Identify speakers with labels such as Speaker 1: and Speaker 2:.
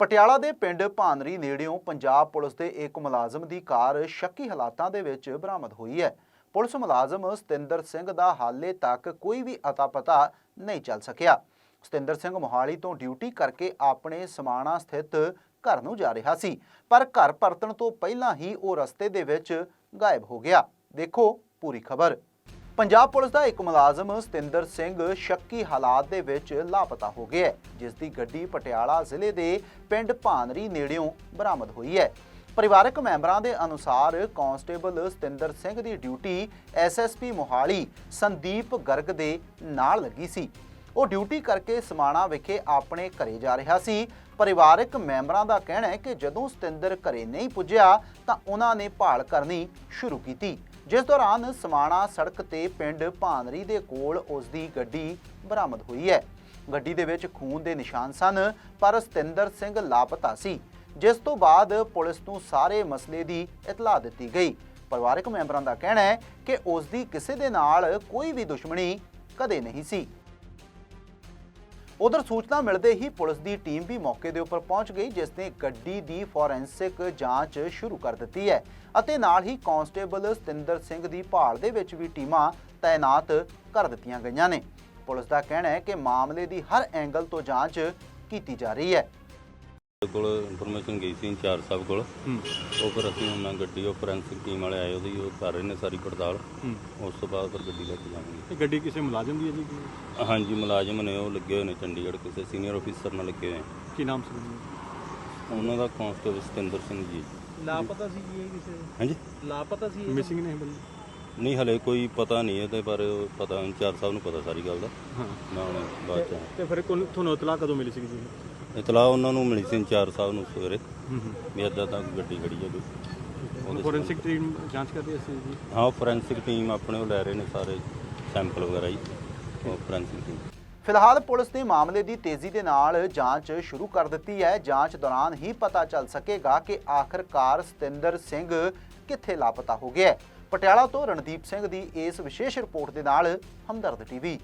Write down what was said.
Speaker 1: ਪਟਿਆਲਾ ਦੇ ਪਿੰਡ ਭਾਨਰੀ ਨੇੜਿਓਂ ਪੰਜਾਬ ਪੁਲਿਸ ਦੇ ਇੱਕ ਮੁਲਾਜ਼ਮ ਦੀ ਕਾਰ ਸ਼ੱਕੀ ਹਾਲਾਤਾਂ ਦੇ ਵਿੱਚ ਬਰਾਮਦ ਹੋਈ ਹੈ। ਪੁਲਿਸ ਮੁਲਾਜ਼ਮ ਸਤਿੰਦਰ ਸਿੰਘ ਦਾ ਹਾਲੇ ਤੱਕ ਕੋਈ ਵੀ ਅਤਾ ਪਤਾ ਨਹੀਂ ਚੱਲ ਸਕਿਆ। ਸਤਿੰਦਰ ਸਿੰਘ ਮੋਹਾਲੀ ਤੋਂ ਡਿਊਟੀ ਕਰਕੇ ਆਪਣੇ ਸਮਾਣਾ ਸਥਿਤ ਘਰ ਨੂੰ ਜਾ ਰਿਹਾ ਸੀ, ਪਰ ਘਰ ਪਰਤਣ ਤੋਂ ਪਹਿਲਾਂ ਹੀ ਉਹ ਰਸਤੇ ਦੇ ਵਿੱਚ ਗਾਇਬ ਹੋ ਗਿਆ। ਦੇਖੋ ਪੂਰੀ ਖਬਰ। ਪੰਜਾਬ ਪੁਲਿਸ ਦਾ ਇੱਕ ਮੁਲਾਜ਼ਮ ਸਤਿੰਦਰ ਸਿੰਘ ਸ਼ੱਕੀ ਹਾਲਾਤ ਦੇ ਵਿੱਚ ਲਾਪਤਾ ਹੋ ਗਿਆ ਜਿਸ ਦੀ ਗੱਡੀ ਪਟਿਆਲਾ ਜ਼ਿਲ੍ਹੇ ਦੇ ਪਿੰਡ ਭਾਨਰੀ ਨੇੜਿਓਂ ਬਰਾਮਦ ਹੋਈ ਹੈ। ਪਰਿਵਾਰਕ ਮੈਂਬਰਾਂ ਦੇ ਅਨੁਸਾਰ ਕਾਂਸਟੇਬਲ ਸਤਿੰਦਰ ਸਿੰਘ ਦੀ ਡਿਊਟੀ ਐਸਐਸਪੀ ਮੋਹਾਲੀ ਸੰਦੀਪ ਗਰਗ ਦੇ ਨਾਲ ਲੱਗੀ ਸੀ। ਉਹ ਡਿਊਟੀ ਕਰਕੇ ਸਮਾਣਾ ਵਿਖੇ ਆਪਣੇ ਘਰੇ ਜਾ ਰਿਹਾ ਸੀ। ਪਰਿਵਾਰਕ ਮੈਂਬਰਾਂ ਦਾ ਕਹਿਣਾ ਹੈ ਕਿ ਜਦੋਂ ਸਤਿੰਦਰ ਘਰੇ ਨਹੀਂ ਪੁੱਜਿਆ, ਤਾਂ ਉਹਨਾਂ ਨੇ ਭਾਲ ਕਰਨੀ ਸ਼ੁਰੂ ਕੀਤੀ। ਜਿਸ ਦੌਰਾਨ ਸਮਾਣਾ ਸੜਕ ਤੇ ਪਿੰਡ ਭਾਨਰੀ ਦੇ ਕੋਲ ਉਸ ਦੀ ਗੱਡੀ ਬਰਾਮਦ ਹੋਈ ਹੈ। ਗੱਡੀ ਦੇ ਵਿੱਚ ਖੂਨ ਦੇ ਨਿਸ਼ਾਨ ਸਨ, ਪਰ ਸਤਿੰਦਰ ਸਿੰਘ ਲਾਪਤਾ ਸੀ, ਜਿਸ ਤੋਂ ਬਾਅਦ ਪੁਲਿਸ ਨੂੰ ਸਾਰੇ ਮਸਲੇ ਦੀ ਇਤਲਾਹ ਦਿੱਤੀ ਗਈ। ਪਰਿਵਾਰਕ ਮੈਂਬਰਾਂ ਦਾ ਕਹਿਣਾ ਹੈ ਕਿ ਉਸ ਦੀ ਕਿਸੇ ਦੇ ਨਾਲ ਕੋਈ ਵੀ ਦੁਸ਼ਮਣੀ ਕਦੇ ਨਹੀਂ ਸੀ। ਉਧਰ ਸੂਚਨਾ ਮਿਲਦੇ ਹੀ ਪੁਲਿਸ ਦੀ ਟੀਮ ਵੀ ਮੌਕੇ ਦੇ ਉੱਪਰ ਪਹੁੰਚ ਗਈ, ਜਿਸ ਨੇ ਗੱਡੀ ਦੀ ਫੋਰੈਂਸਿਕ ਜਾਂਚ ਸ਼ੁਰੂ ਕਰ ਦਿੱਤੀ ਹੈ ਅਤੇ ਨਾਲ ਹੀ ਕਾਂਸਟੇਬਲ ਸਤਿੰਦਰ ਸਿੰਘ ਦੀ ਭਾਲ ਦੇ ਵਿੱਚ ਵੀ ਟੀਮਾਂ ਤਾਇਨਾਤ ਕਰ ਦਿੱਤੀਆਂ ਗਈਆਂ ਨੇ। ਪੁਲਿਸ ਦਾ ਕਹਿਣਾ ਹੈ ਕਿ ਮਾਮਲੇ ਦੀ ਹਰ ਐਂਗਲ ਤੋਂ ਜਾਂਚ ਕੀਤੀ ਜਾ ਰਹੀ ਹੈ।
Speaker 2: ਕੋਲ ਇਨਫੋਰਮੇਸ਼ਨ ਗਈ ਸੀ ਇੰਚਾਰਜ ਸਾਹਿਬ ਕੋਲ। ਉਹ ਫਿਰ ਅਸੀਂ ਉਹਨਾਂ ਗੱਡੀ ਉਹ ਫੋਰੈਂਸਿਕ ਟੀਮ ਵਾਲੇ ਆਏ ਉਹਦੀ ਉਹ ਕਰ ਰਹੇ ਨੇ ਸਾਰੀ ਪੜਤਾਲ। ਉਸ ਤੋਂ ਬਾਅਦ ਫਿਰ ਗੱਡੀ ਲੈ ਕੇ ਜਾਵਾਂਗੇ।
Speaker 3: ਇਹ ਗੱਡੀ ਕਿਸੇ ਮੁਲਾਜ਼ਮ ਦੀ ਹੈ ਜੀ?
Speaker 2: ਹਾਂਜੀ ਮੁਲਾਜ਼ਮ ਨੇ ਉਹ ਲੱਗੇ ਹੋਏ ਨੇ ਚੰਡੀਗੜ੍ਹ ਕਿਸੇ ਸੀਨੀਅਰ ਅਫੀਸਰ ਨਾਲ ਲੱਗੇ ਹੋਏ। ਆ।
Speaker 3: ਕੀ ਨਾਮ ਸੀ?
Speaker 2: ਉਹਨਾਂ ਦਾ? ਕਾਂਸਟੇਬਲ ਸਤਿੰਦਰ ਸਿੰਘ ਜੀ।
Speaker 4: ਲਾਪਤਾ ਸੀ ਜੀ ਇਹ ਕਿਸੇ
Speaker 2: ਹਾਂਜੀ?
Speaker 4: ਲਾਪਤਾ ਸੀ?
Speaker 3: ਮਿਸਿੰਗ ਨੇ ਬੰਦੇ?
Speaker 2: ਨਹੀਂ ਹਲੇ ਕੋਈ ਪਤਾ ਨਹੀਂ ਇਹਦੇ ਬਾਰੇ ਪਤਾ ਇੰਚਾਰਜ ਸਾਹਿਬ ਨੂੰ ਪਤਾ ਸਾਰੀ ਗੱਲ ਦਾ।
Speaker 3: ਹਾਂ।
Speaker 2: ਹੁਣ ਬਾਅਦ ਚ
Speaker 3: ਤੇ ਫਿਰ ਤੁਹਾਨੂੰ ਇਤਲਾਹ ਕਦੋਂ ਮਿਲੀ ਸੀ ਜੀ?
Speaker 2: ਇਤਲਾਹ ਉਹਨਾਂ ਨੂੰ ਮਿਲੀ ਸੀ ਇੰਚਾਰਜ ਸਾਹਿਬ ਨੂੰ ਸਵੇਰੇ
Speaker 3: ਹੂੰ ਹੂੰ।
Speaker 2: ਵੀ ਇੱਦਾਂ ਤਾਂ ਗੱਡੀ ਖੜੀ ਹੈ ਕੋਈ।
Speaker 3: ਫੋਰੈਂਸਿਕ ਟੀਮ ਜਾਂਚ ਕਰ ਰਹੀ ਸੀ ਜੀ?
Speaker 2: ਹਾਂ ਫੋਰੈਂਸਿਕ ਟੀਮ ਆਪਣੇ ਉਹ ਲੈ ਰਹੇ ਨੇ ਸਾਰੇ ਸੈਂਪਲ ਵਗੈਰਾ ਜੀ ਉਹ ਫੋਰੈਂਸਿਕ ਟੀਮ
Speaker 1: ਫਿਲਹਾਲ ਪੁਲਿਸ ਨੇ ਮਾਮਲੇ ਦੀ ਤੇਜ਼ੀ ਦੇ ਨਾਲ ਜਾਂਚ ਸ਼ੁਰੂ ਕਰ ਦਿੱਤੀ ਹੈ। ਜਾਂਚ ਦੌਰਾਨ ਹੀ ਪਤਾ ਚੱਲ ਸਕੇਗਾ ਕਿ ਆਖਰਕਾਰ ਸਤਿੰਦਰ ਸਿੰਘ ਕਿੱਥੇ ਲਾਪਤਾ ਹੋ ਗਿਆ ਹੈ। ਪਟਿਆਲਾ ਤੋਂ ਰਣਦੀਪ ਸਿੰਘ ਦੀ ਇਸ ਵਿਸ਼ੇਸ਼ ਰਿਪੋਰਟ ਦੇ ਨਾਲ ਹਮਦਰਦ ਟੀਵੀ।